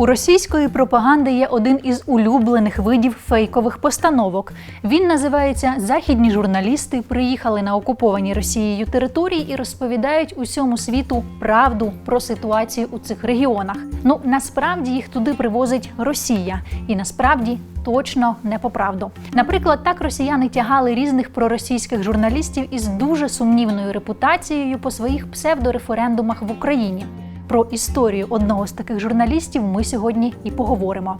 У російської пропаганди є один із улюблених видів фейкових постановок. Він називається Західні журналісти приїхали на окуповані Росією території і розповідають усьому світу правду про ситуацію у цих регіонах. Ну насправді їх туди привозить Росія, і насправді точно не по правду. Наприклад, так росіяни тягали різних проросійських журналістів із дуже сумнівною репутацією по своїх псевдореферендумах в Україні. Про історію одного з таких журналістів ми сьогодні і поговоримо.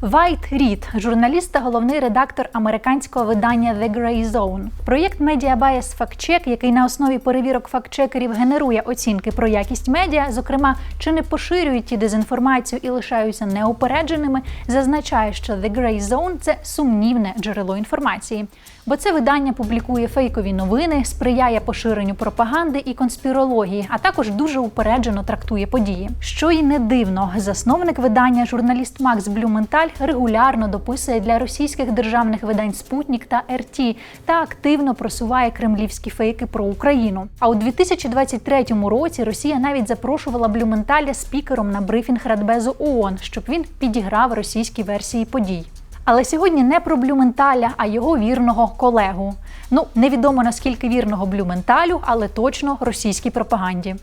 Вайт Рід, журналіст та головний редактор американського видання The Grey Zone. Проєкт Media Bias Fact Check, який на основі перевірок фактчекерів генерує оцінки про якість медіа, зокрема, чи не поширюють ті дезінформацію і лишаються неупередженими, зазначає, що The Grey Zone – це сумнівне джерело інформації. Бо це видання публікує фейкові новини, сприяє поширенню пропаганди і конспірології, а також дуже упереджено трактує події. Що й не дивно, засновник видання, журналіст Макс Блюменталь, регулярно дописує для російських державних видань Спутник та РТ та активно просуває кремлівські фейки про Україну. А у 2023 році Росія навіть запрошувала Блюменталя спікером на брифінг Радбезу ООН, щоб він підіграв російські версії подій. Але сьогодні не про Блюменталя, а його вірного колегу. Ну, невідомо наскільки вірного Блюменталю, але точно російській пропаганді.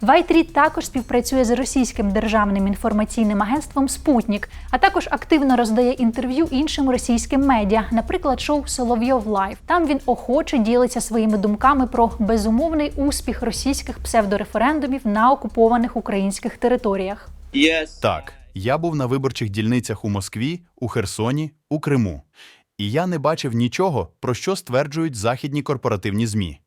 Вайтріт також співпрацює з російським державним інформаційним агентством Спутник, а також активно роздає інтерв'ю іншим російським медіа, наприклад, шоу Соловйов Лайв. Там він охоче ділиться своїми думками про безумовний успіх російських псевдореферендумів на окупованих українських територіях. Yes. Так, я був на виборчих дільницях у Москві, у Херсоні, у Криму. І я не бачив нічого, про що стверджують західні корпоративні ЗМІ.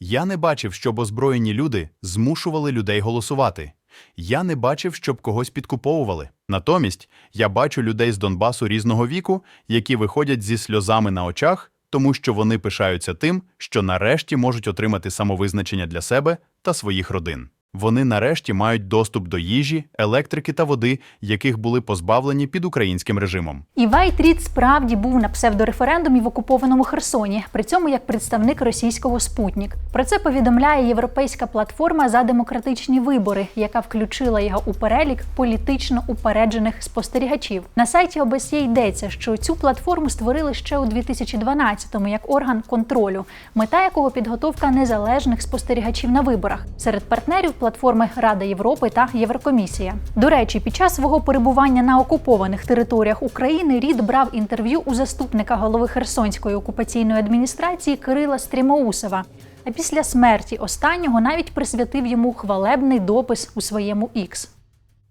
Я не бачив, щоб озброєні люди змушували людей голосувати. Я не бачив, щоб когось підкуповували. Натомість я бачу людей з Донбасу різного віку, які виходять зі сльозами на очах, тому що вони пишаються тим, що нарешті можуть отримати самовизначення для себе та своїх родин. Вони нарешті мають доступ до їжі, електрики та води, яких були позбавлені під українським режимом. І Вайтріт справді був на псевдореферендумі в окупованому Херсоні, при цьому як представник російського Спутник. Про це повідомляє європейська платформа за демократичні вибори, яка включила його у перелік політично упереджених спостерігачів. На сайті ОБСЄ йдеться, що цю платформу створили ще у 2012-му як орган контролю, мета якого підготовка незалежних спостерігачів на виборах серед партнерів платформи Рада Європи та Єврокомісія. До речі, під час свого перебування на окупованих територіях України Рід брав інтерв'ю у заступника голови Херсонської окупаційної адміністрації Кирила Стрімоусова. А після смерті останнього навіть присвятив йому хвалебний допис у своєму X.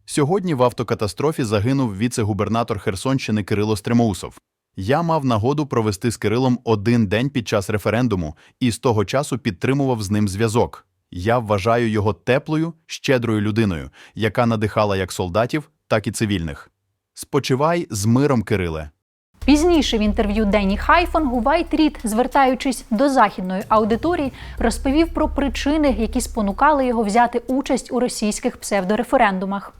Сьогодні в автокатастрофі загинув віце-губернатор Херсонщини Кирило Стремоусов. Я мав нагоду провести з Кирилом один день під час референдуму і з того часу підтримував з ним зв'язок. Я вважаю його теплою, щедрою людиною, яка надихала як солдатів, так і цивільних. Спочивай з миром, Кириле. Пізніше в інтерв'ю Денні Хайфонгу Вайт Рід, звертаючись до західної аудиторії, розповів про причини, які спонукали його взяти участь у російських псевдореферендумах.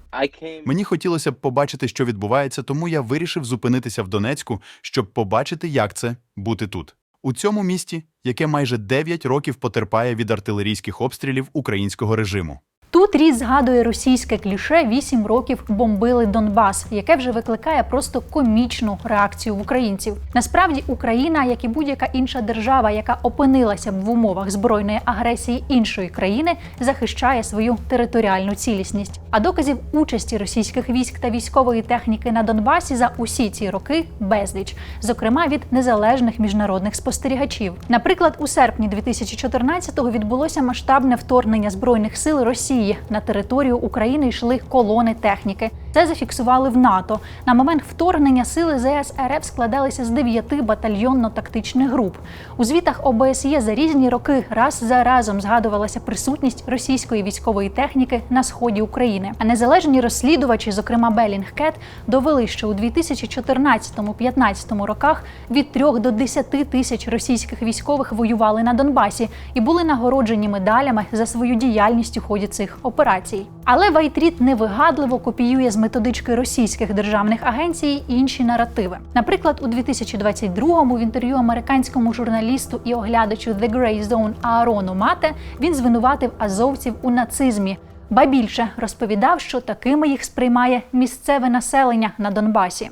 Мені хотілося б побачити, що відбувається, тому я вирішив зупинитися в Донецьку, щоб побачити, як це бути тут. У цьому місті, яке майже 9 років потерпає від артилерійських обстрілів українського режиму. Тут Рід згадує російське кліше «8 років бомбили Донбас, яке вже викликає просто комічну реакцію в українців. Насправді, Україна, як і будь-яка інша держава, яка опинилася б в умовах збройної агресії іншої країни, захищає свою територіальну цілісність. А доказів участі російських військ та військової техніки на Донбасі за усі ці роки безліч, зокрема від незалежних міжнародних спостерігачів. Наприклад, у серпні 2014-го відбулося масштабне вторгнення збройних сил Росії. На територію України йшли колони техніки. Це зафіксували в НАТО. На момент вторгнення сили ЗС РФ складалися з дев'яти батальйонно-тактичних груп. У звітах ОБСЄ за різні роки раз за разом згадувалася присутність російської військової техніки на сході України. А незалежні розслідувачі, зокрема Белінгкет, довели, що у 2014-15 роках від 3 до 10 тисяч російських військових воювали на Донбасі і були нагороджені медалями за свою діяльність у ході цих операцій. Але Вайтріт невигадливо копіює з методички російських державних агенцій інші наративи. Наприклад, у 2022-му в інтерв'ю американському журналісту і оглядачу The Grey Zone Аарону Мате він звинуватив азовців у нацизмі. Ба більше розповідав, що такими їх сприймає місцеве населення на Донбасі.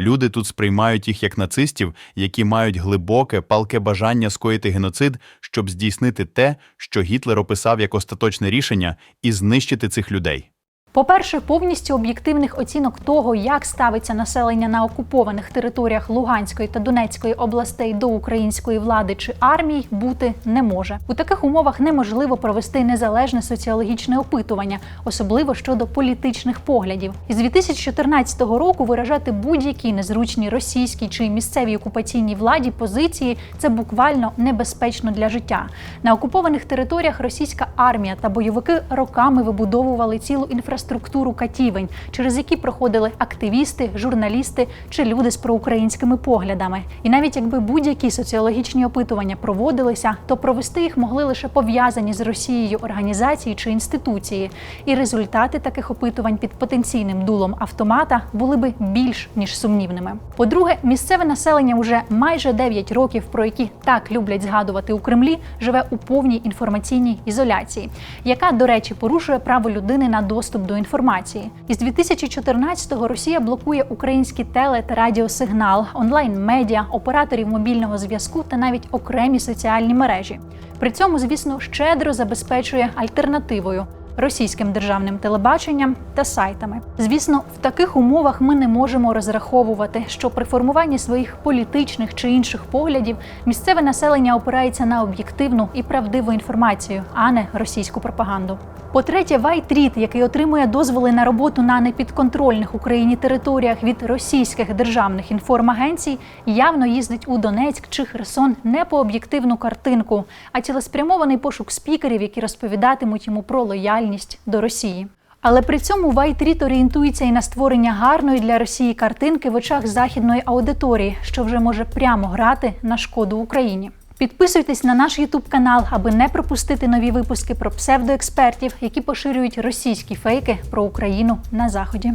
Люди тут сприймають їх як нацистів, які мають глибоке, палке бажання скоїти геноцид, щоб здійснити те, що Гітлер описав як остаточне рішення, і знищити цих людей. По-перше, повністю об'єктивних оцінок того, як ставиться населення на окупованих територіях Луганської та Донецької областей до української влади чи армії, бути не може. У таких умовах неможливо провести незалежне соціологічне опитування, особливо щодо політичних поглядів. Із 2014 року виражати будь-які незручні російській чи місцевій окупаційній владі позиції це буквально небезпечно для життя. На окупованих територіях російська армія та бойовики роками вибудовували цілу інфраструктуру катівень, через які проходили активісти, журналісти чи люди з проукраїнськими поглядами. І навіть якби будь-які соціологічні опитування проводилися, то провести їх могли лише пов'язані з Росією організації чи інституції. І результати таких опитувань під потенційним дулом автомата були би більш ніж сумнівними. По-друге, місцеве населення уже майже 9 років, про які так люблять згадувати у Кремлі, живе у повній інформаційній ізоляції, яка, до речі, порушує право людини на доступ до інформації. Із 2014-го Росія блокує український теле та радіосигнал, онлайн-медіа, операторів мобільного зв'язку та навіть окремі соціальні мережі. При цьому, звісно, щедро забезпечує альтернативою російським державним телебаченням та сайтами. Звісно, в таких умовах ми не можемо розраховувати, що при формуванні своїх політичних чи інших поглядів місцеве населення опирається на об'єктивну і правдиву інформацію, а не російську пропаганду. По-третє, Вайтріт, який отримує дозволи на роботу на непідконтрольних Україні територіях від російських державних інформагенцій, явно їздить у Донецьк чи Херсон не по об'єктивну картинку, а цілеспрямований пошук спікерів, які розповідатимуть йому про лояльність до Росії. Але при цьому Вайтріт орієнтується і на створення гарної для Росії картинки в очах західної аудиторії, що вже може прямо грати на шкоду Україні. Підписуйтесь на наш Ютуб канал, аби не пропустити нові випуски про псевдоекспертів, які поширюють російські фейки про Україну на заході.